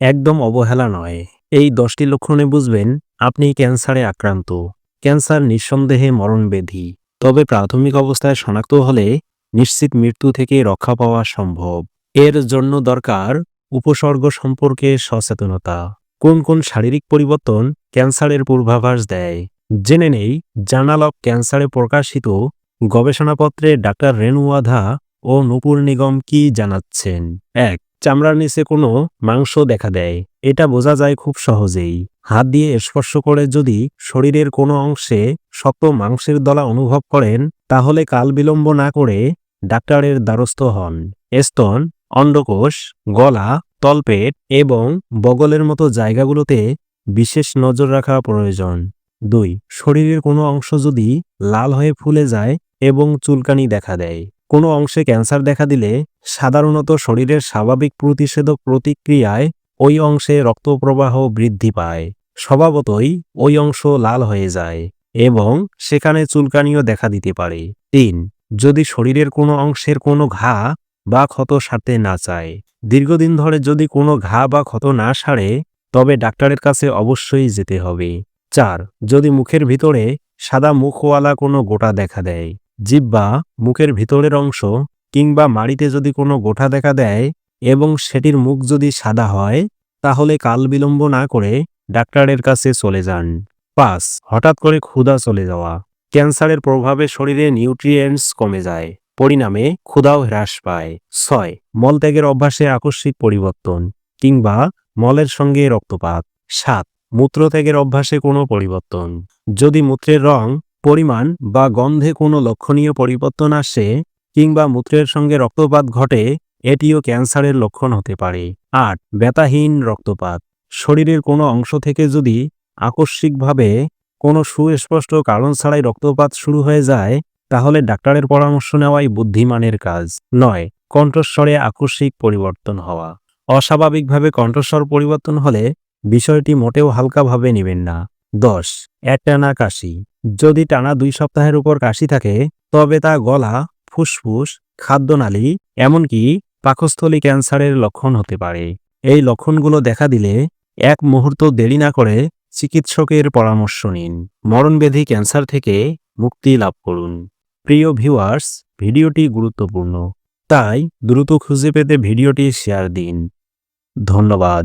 একদম অবহেলা নয়। এই দশটি লক্ষণে বুঝবেন, আপনি ক্যান্সারে আক্রান্ত। ক্যান্সার নিঃসন্দেহে মরণব্যাধি তবে প্রাথমিক অবস্থায় শনাক্ত হলে নিশ্চিত মৃত্যু থেকে রক্ষা পাওয়া সম্ভব। এর জন্য দরকার উপসর্গ সম্পর্কে সচেতনতা। কোন কোন শারীরিক পরিবর্তন ক্যান্সারের পূর্বাভাস দেয়? জেনে নেই, জার্নাল অব ক্যান্সারে প্রকাশিত গবেষণাপত্রে ডাক্তার রেণুয়াধা ও নূপুর নিগম কি জানাচ্ছেন? এক চামড়ার নিচে কোনো মাংস দেখা দেয়। এটা বোঝা যায় খুব সহজেই। হাত দিয়ে স্পর্শ করে যদি শরীরের কোনো অংশে শক্ত মাংসের দলা অনুভব করেন, তাহলে কাল বিলম্ব না করে ডাক্তারের দ্বারস্থ হন। স্তন, অন্ডকোষ, গলা, তলপেট এবং বগলের মতো জায়গাগুলোতে বিশেষ নজর রাখা প্রয়োজন। দুই, শরীরের কোনো অংশ যদি লাল হয়ে ফুলে যায় এবং চুলকানি দেখা দেয়। কোনো অংশে ক্যান্সার দেখা দিলে সাধারণত শরীরের স্বাভাবিক প্রতিষেধক প্রতিক্রিয়ায় ওই অংশে রক্তপ্রবাহ বৃদ্ধি পায়। স্বভাবতই ওই অংশ লাল হয়ে যায় এবং সেখানে চুলকানিও দেখা দিতে পারে। তিন, যদি শরীরের কোনো অংশের কোনো ঘা বা ক্ষত সারতে না চায়, দীর্ঘদিন ধরে যদি কোনো ঘা বা ক্ষত না সারে, তবে ডাক্তারের কাছে অবশ্যই যেতে হবে। চার, যদি মুখের ভিতরে সাদা মুখওয়ালা কোনো গোটা দেখা দেয়, জিব্বা মুখের ভিতরের অংশ কিংবা মাড়িতে যদি কোনো গোঠা দেখা দেয় এবং সেটির মুখ যদি সাদা হয়, তাহলে কাল বিলম্ব না করে ডাক্তারের কাছে চলে যান। পাঁচ, হঠাৎ করে ক্ষুধা চলে যাওয়া। ক্যান্সারের প্রভাবে শরীরে নিউট্রিয়েন্টস কমে যায়, পরিণামে ক্ষুধাও হ্রাস পায়। ছয়, মলত্যাগের অভ্যাসে আকস্মিক পরিবর্তন কিংবা মলের সঙ্গে রক্তপাত। সাত, মূত্রত্যাগের অভ্যাসে কোনো পরিবর্তন। যদি মূত্রের রং, পরিমাণ বা গন্ধে কোনো লক্ষণীয় পরিবর্তন আসে কিংবা মূত্রের সঙ্গে রক্তপাত ঘটে, এটিও ক্যান্সারের লক্ষণ হতে পারে। আট, ব্যথাহীন রক্তপাত। শরীরের কোনো অংশ থেকে যদি আকস্মিকভাবে কোনো সুস্পষ্ট কারণ ছাড়াই রক্তপাত শুরু হয়ে যায়, তাহলে ডাক্তারের পরামর্শ নেওয়াই বুদ্ধিমানের কাজ। নয়, কণ্ঠস্বরে আকস্মিক পরিবর্তন হওয়া। অস্বাভাবিকভাবে কণ্ঠস্বর পরিবর্তন হলে বিষয়টি মোটেও হালকাভাবে নেবেন না। দশ, একটানা কাশি। যদি টানা দুই সপ্তাহের উপর কাশি থাকে, তবে তা গলা ফুসফুস, খাদ্যনালী, এমনকি পাকস্থলী ক্যান্সারের লক্ষণ হতে পারে। এই লক্ষণগুলো দেখা দিলে এক মুহূর্ত দেরি না করে চিকিৎসকের পরামর্শ নিন। মরণব্যাধি ক্যান্সার থেকে মুক্তি লাভ করুন। প্রিয় ভিউয়ার্স, ভিডিওটি গুরুত্বপূর্ণ। তাই দ্রুত খুঁজে পেতে ভিডিওটি শেয়ার দিন। ধন্যবাদ।